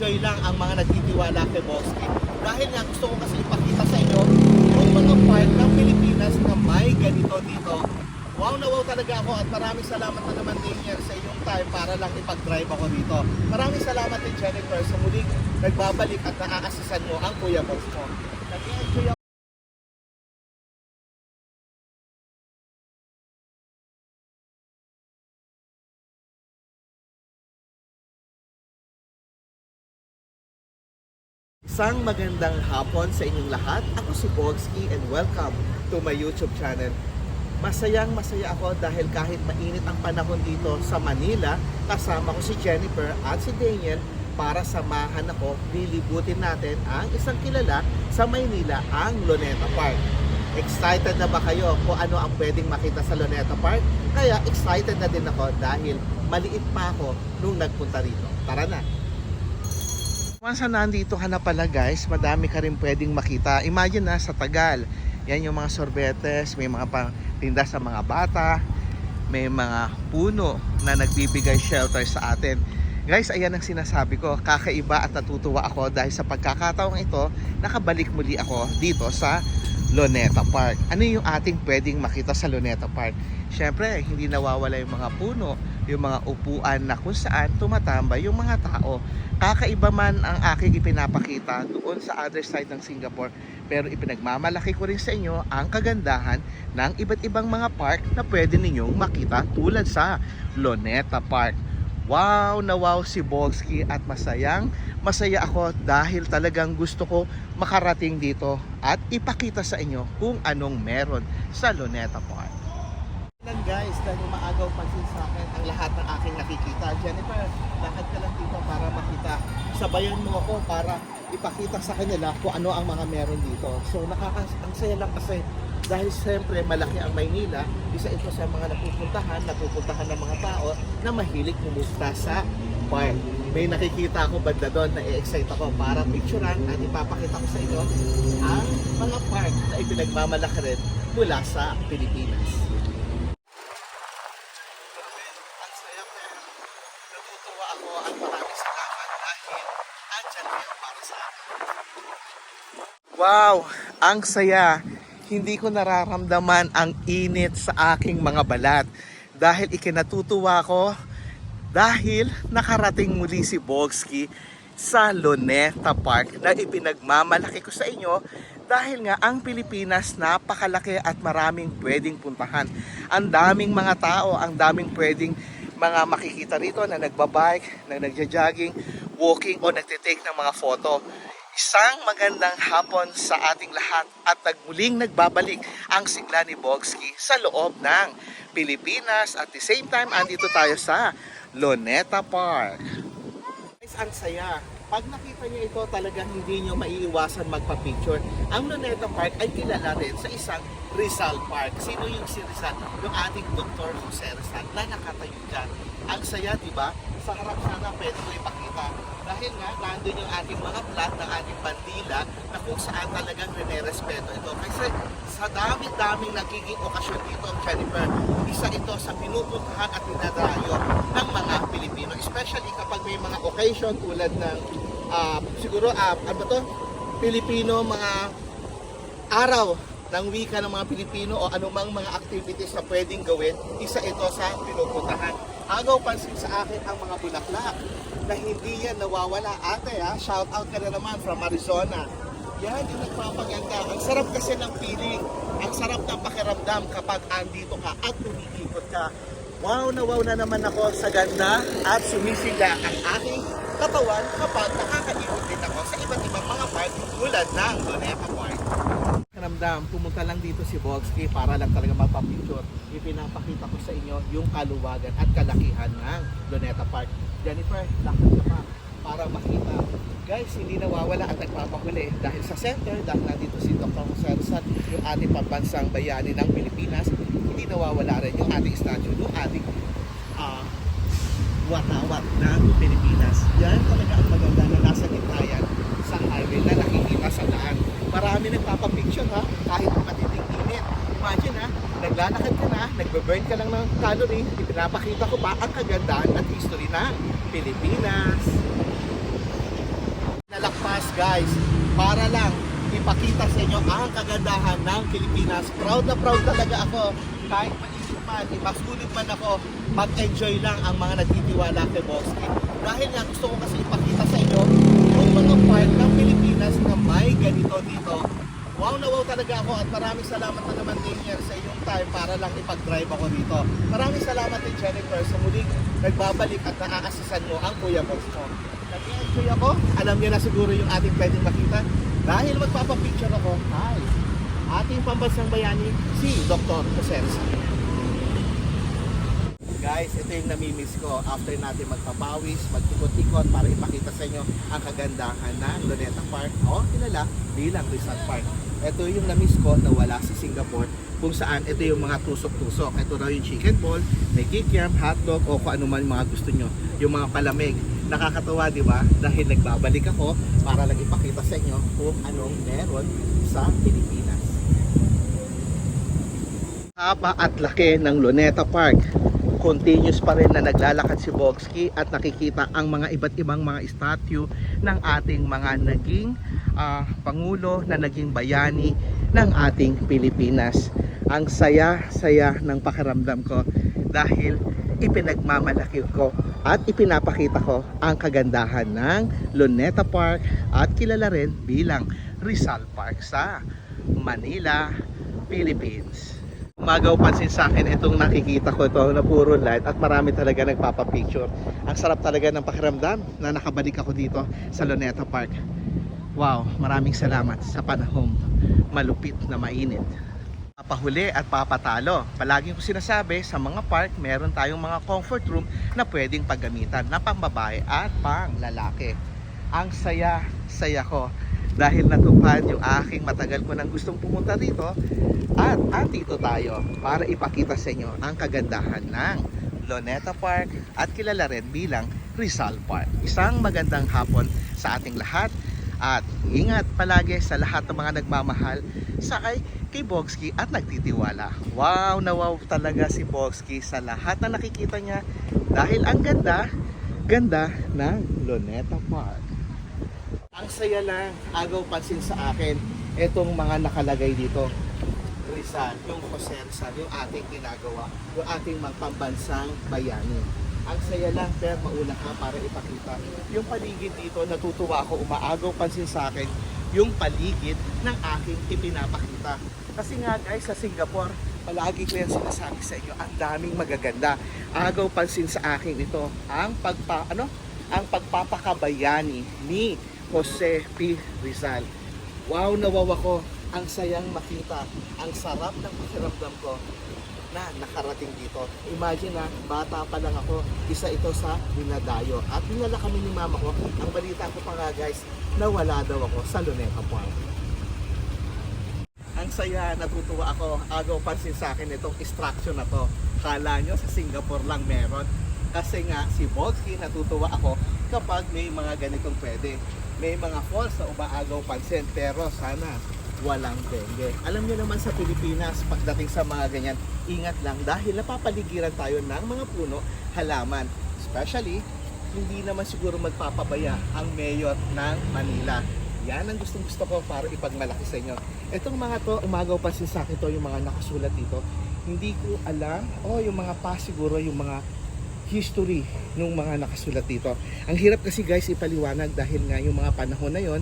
enjoy lang ang mga nagtitiwala kay Boski. Dahil nga gusto ko kasi ipakita sa inyo yung mga part ng Pilipinas na may ganito dito. Wow na wow talaga ako at maraming salamat na naman din yan sa inyong time para lang ipag-drive ako dito. Maraming salamat din Jennifer sa muling nagbabalik at naaasisan mo ang Kuya Boss mo. Nag-enjoy Isang magandang hapon sa inyong lahat. Ako si Bogski and welcome to my YouTube channel. Masayang masaya ako dahil kahit mainit ang panahon dito sa Manila, kasama ko si Jennifer at si Daniel para samahan ako, lilibutin natin ang isang kilala sa Maynila, ang Luneta Park. Excited na ba kayo kung ano ang pwedeng makita sa Luneta Park? Kaya excited na din ako dahil maliit pa ako nung nagpunta rito. Tara na! Once na nandito ka na pala guys, madami ka rin pwedeng makita. Imagine na sa Tagal, yan yung mga sorbetes, may mga tinda sa mga bata, may mga puno na nagbibigay shelter sa atin. Guys, ayan ang sinasabi ko, kakaiba at natutuwa ako dahil sa pagkakataong ito, nakabalik muli ako dito sa Loneta Park. Ano yung ating pwedeng makita sa Loneta Park? Siyempre, hindi nawawala yung mga puno, yung mga upuan na kung saan tumatambay yung mga tao. Kakaiba man ang aking ipinapakita doon sa other side ng Singapore, pero ipinagmamalaki ko rin sa inyo ang kagandahan ng iba't ibang mga park na pwede ninyong makita tulad sa Loneta Park. Wow na wow si Bolski at masayang masaya ako dahil talagang gusto ko makarating dito at ipakita sa inyo kung anong meron sa Luneta Park. Guys, dahil umaagaw pansin sa akin ang lahat ng aking nakikita. Jennifer, lakad ka lang dito para makita. Sabayan mo ako para ipakita sa kanila kung ano ang mga meron dito. So nakaka ang saya lang kasi dahil siyempre malaki ang Maynila, isa ito sa mga napupuntahan, napupuntahan ng mga tao na mahilig pumunta sa park. May nakikita ako banda doon na i-excite ako para picturean at ipapakita ko sa inyo ang mga park na ipinagmamalaki rin mula sa Pilipinas. Ang saya pero natutuwa ako at maraming salamat dahil andyan kayo para sa akin. Wow! Ang saya! Hindi ko nararamdaman ang init sa aking mga balat dahil ikinatutuwa ko dahil nakarating muli si Bogski sa Luneta Park na ipinagmamalaki ko sa inyo dahil nga ang Pilipinas napakalaki at maraming pwedeng puntahan. Ang daming mga tao, ang daming pwedeng mga makikita rito na nagbabike, na nagja-jogging, walking o nagtitake ng mga photo. Isang magandang hapon sa ating lahat at nagmuling nagbabalik ang sigla ni Bogski sa loob ng Pilipinas at the same time andito tayo sa Loneta Park. Guys, ang saya. Pag nakita niyo ito, talagang hindi niyo maiiwasan magpa-picture. Ang Luneta Park ay kilala rin sa isang Rizal Park. Sino yung si Rizal? Yung ating Dr. Jose Rizal na nakatayo dyan. Ang saya, di ba? Sa harap sana pwede ko ipakita. Dahil nga, nandun yung ating mga plat ng ating bandila na kung saan talagang rene-respeto ito. Kasi sa dami-daming nagiging okasyon dito, Jennifer, isa ito sa pinupuntahan at dinadayo ng mga Pilipino. Especially kapag may mga occasion tulad ng ah, siguro, ah, ano to? Pilipino mga araw ng wika ng mga Pilipino o anumang mga activities na pwedeng gawin, isa ito sa pinupuntahan. Agaw pansin sa akin ang mga bulaklak na hindi yan nawawala. Ate ha, shout out ka na naman from Arizona. Yan yung nagpapaganda. Ang sarap kasi ng feeling. Ang sarap ng pakiramdam kapag andito ka at tumikikot ka. Wow na wow na naman ako sa ganda at sumisigla ang aking katawan kapag nakakaikot din ako sa iba't ibang mga park tulad ng Luneta Park. Karamdam, pumunta lang dito si Bogski para lang talaga magpa-picture. Ipinapakita ko sa inyo yung kaluwagan at kalakihan ng Luneta Park. Jennifer, lakad ka pa para makita. Guys, hindi nawawala at nagpapahuli dahil sa center, dahil nandito si Dr. Jose Rizal, yung ating pambansang bayani ng Pilipinas, hindi nawawala rin yung ating statue, yung ating ah, watawat ng Pilipinas. Yan talaga ang maganda na nasa gitna yan sa highway na nakikita sa daan. Marami nagpapapicture ha, kahit matinding init. Imagine ha, naglalakad ka na, nagbe-burn ka lang ng calorie, ipinapakita ko pa ang kagandahan at history ng Pilipinas. guys para lang ipakita sa inyo ang kagandahan ng Pilipinas. Proud na proud talaga ako kahit maliit man, masulit man ako, mag-enjoy lang ang mga nagtitiwala kay Boski. Dahil nga gusto ko kasi ipakita sa inyo yung mga part ng Pilipinas na may ganito dito. Wow na wow talaga ako at maraming salamat na naman Daniel sa iyong time para lang ipag-drive ako dito. Maraming salamat din Jennifer sa muling nagbabalik at naaasisan mo ang Kuya Boss mo. Nag-enjoy ako. Alam niyo na siguro yung ating pwedeng makita. Dahil magpapapicture ako, hi, ating pambansang bayani, si Dr. Jose Rizal. Guys, ito yung namimiss ko after natin magpapawis, magtikot-tikot para ipakita sa inyo ang kagandahan ng Luneta Park o kilala bilang Rizal Park. Ito yung namiss ko na wala sa Singapore kung saan ito yung mga tusok-tusok. Ito raw yung chicken ball, may kikiam, hotdog o kung ano man mga gusto nyo. Yung mga palamig. Nakakatawa, di ba? Dahil nagbabalik ako para lang ipakita sa inyo kung anong meron sa Pilipinas. Haba at laki ng Luneta Park. Continuous pa rin na naglalakad si Bogsky at nakikita ang mga iba't ibang mga statue ng ating mga naging ah, Pangulo na naging bayani ng ating Pilipinas. Ang saya-saya ng pakiramdam ko dahil ipinagmamalaki ko at ipinapakita ko ang kagandahan ng Luneta Park at kilala rin bilang Rizal Park sa Manila, Philippines. Umagaw pansin sa akin itong nakikita ko ito na puro light at marami talaga nagpapapicture. Ang sarap talaga ng pakiramdam na nakabalik ako dito sa Luneta Park. Wow, maraming salamat sa panahong malupit na mainit. Papahuli at papatalo. Palaging ko sinasabi, sa mga park, meron tayong mga comfort room na pwedeng paggamitan na pang babae at pang lalaki. Ang saya-saya ko dahil natupad yung aking matagal ko nang gustong pumunta dito at andito tayo para ipakita sa inyo ang kagandahan ng Loneta Park at kilala rin bilang Rizal Park. Isang magandang hapon sa ating lahat at ingat palagi sa lahat ng mga nagmamahal sa kay, kay Bogsky at nagtitiwala. Wow na wow talaga si Bogsky sa lahat na nakikita niya dahil ang ganda, ganda ng Loneta Park. Saya lang, agaw pansin sa akin, itong mga nakalagay dito. Rizal, yung Rizal, yung ating ginagawa, yung ating mga pambansang bayani. Ang saya lang, pero mauna ka para ipakita. Yung paligid dito, natutuwa ako, umaagaw pansin sa akin, yung paligid ng aking ipinapakita. Kasi nga guys, sa Singapore, palagi ko yan sinasabi sa inyo, ang daming magaganda. Agaw pansin sa akin ito, ang pagpa, ano, ang pagpapakabayani ni Jose P. Rizal. Wow na wow ako. Ang sayang makita. Ang sarap ng pakiramdam ko na nakarating dito. Imagine na, bata pa lang ako, isa ito sa dinadayo. At dinala kami ni mama ko, ang balita ko pa nga guys, na wala daw ako sa Luneta Park. Ang saya, natutuwa ako. Agaw pansin sa akin itong instruction na to. Kala nyo sa Singapore lang meron. Kasi nga si Bogsky natutuwa ako kapag may mga ganitong pwede. May mga falls na umaagaw pansin pero sana walang dengue. Alam niyo naman sa Pilipinas, pagdating sa mga ganyan, ingat lang dahil napapaligiran tayo ng mga puno, halaman. Especially, hindi naman siguro magpapabaya ang mayor ng Manila. Yan ang gustong gusto ko para ipagmalaki sa inyo. Itong mga to, umagaw pansin sa akin to, yung mga nakasulat dito. Hindi ko alam, oh yung mga pa siguro, yung mga history ng mga nakasulat dito. Ang hirap kasi guys ipaliwanag dahil nga yung mga panahon na yon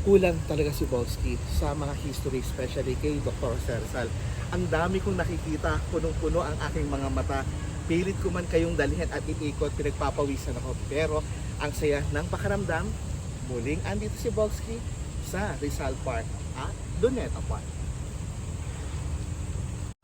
kulang talaga si Bolsky sa mga history, especially kay Dr. Sersal. Ang dami kong nakikita, punong-puno ang aking mga mata. Pilit ko man kayong dalhin at iikot, pinagpapawisan ako. Pero ang saya ng pakaramdam, muling andito si Bolsky sa Rizal Park at Doneta Park.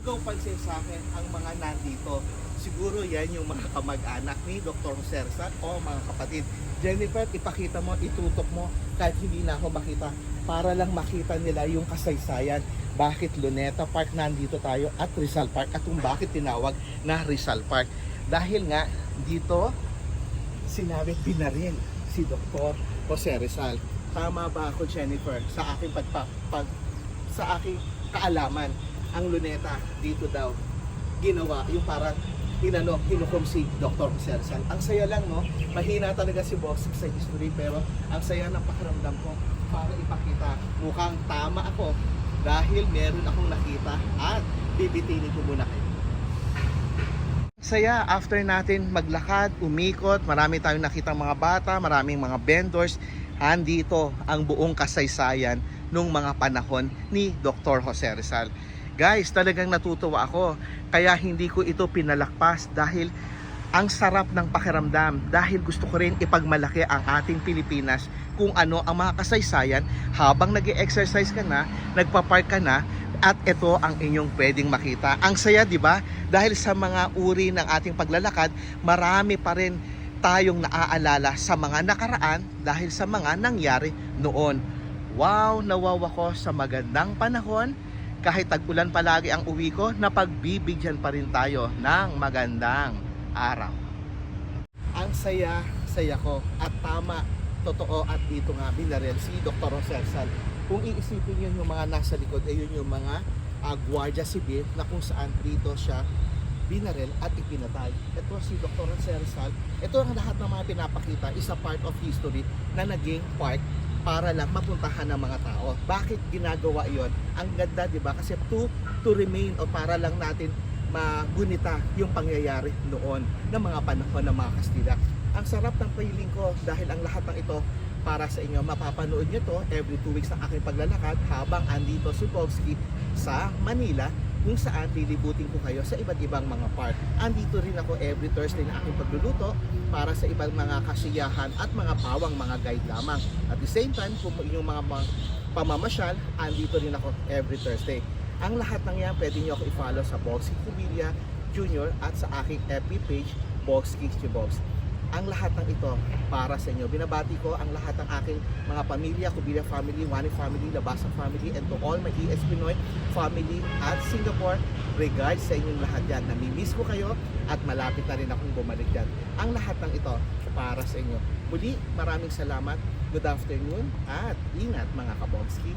Agaw pansin sa akin ang mga nandito. Siguro yan yung mga kamag-anak ni Dr. Sersan o mga kapatid. Jennifer, ipakita mo, itutok mo kahit hindi na ako makita para lang makita nila yung kasaysayan bakit Luneta Park nandito tayo at Rizal Park at kung bakit tinawag na Rizal Park. Dahil nga dito sinabi binaril si Dr. Jose Rizal. Tama ba ako Jennifer sa aking pagpa, pag, sa aking kaalaman ang luneta dito daw ginawa yung parang inano, kinukum si Dr. Jose Rizal. Ang saya lang, no? Mahina talaga si Box sa history, pero ang saya ng pakiramdam ko para ipakita. Mukhang tama ako dahil meron akong nakita at bibitinin ko muna kayo. Saya after natin maglakad, umikot, marami tayong nakitang mga bata, maraming mga vendors. Andito ang buong kasaysayan nung mga panahon ni Dr. Jose Rizal. Guys, talagang natutuwa ako. Kaya hindi ko ito pinalakpas dahil ang sarap ng pakiramdam dahil gusto ko rin ipagmalaki ang ating Pilipinas kung ano ang mga kasaysayan habang nag exercise ka na, nagpa-park ka na, at ito ang inyong pwedeng makita. Ang saya, di ba? Dahil sa mga uri ng ating paglalakad, marami pa rin tayong naaalala sa mga nakaraan dahil sa mga nangyari noon. Wow, nawawa ko sa magandang panahon. Kahit tag-ulan palagi ang uwi ko, napagbibigyan pa rin tayo ng magandang araw. Ang saya, saya ko. At tama, totoo at dito nga binaril si Dr. Rizal. Kung iisipin yun yung mga nasa likod, ay yun yung mga uh, Guardia Civil na kung saan dito siya binaril at ipinatay. Ito si Dr. Rizal. Ito ang lahat ng mga pinapakita is a part of history na naging part para lang mapuntahan ng mga tao. Bakit ginagawa yon? Ang ganda, di ba? Kasi to, to remain o para lang natin magunita yung pangyayari noon ng mga panahon ng mga Kastila. Ang sarap ng piling ko dahil ang lahat ng ito para sa inyo. Mapapanood nyo to every 2 weeks ng aking paglalakad habang andito si Povsky sa Manila kung saan lilibutin ko kayo sa iba't ibang mga park. Andito rin ako every Thursday na aking pagluluto para sa ibang mga kasiyahan at mga pawang mga guide lamang. At the same time, kung inyong mga, pamamasyal, andito rin ako every Thursday. Ang lahat ng yan, pwede nyo ako i-follow sa Boxy Cubilla Junior at sa aking FB page, Boxy Box. Ang lahat ng ito para sa inyo. Binabati ko ang lahat ng aking mga pamilya, Cubilla family, Wani family, Labasa family, and to all my ES Pinoy family at Singapore. Regards sa inyong lahat yan. Namimiss ko kayo at malapit na rin akong bumalik dyan. Ang lahat ng ito para sa inyo. Muli, maraming salamat. Good afternoon at ingat mga kabomski.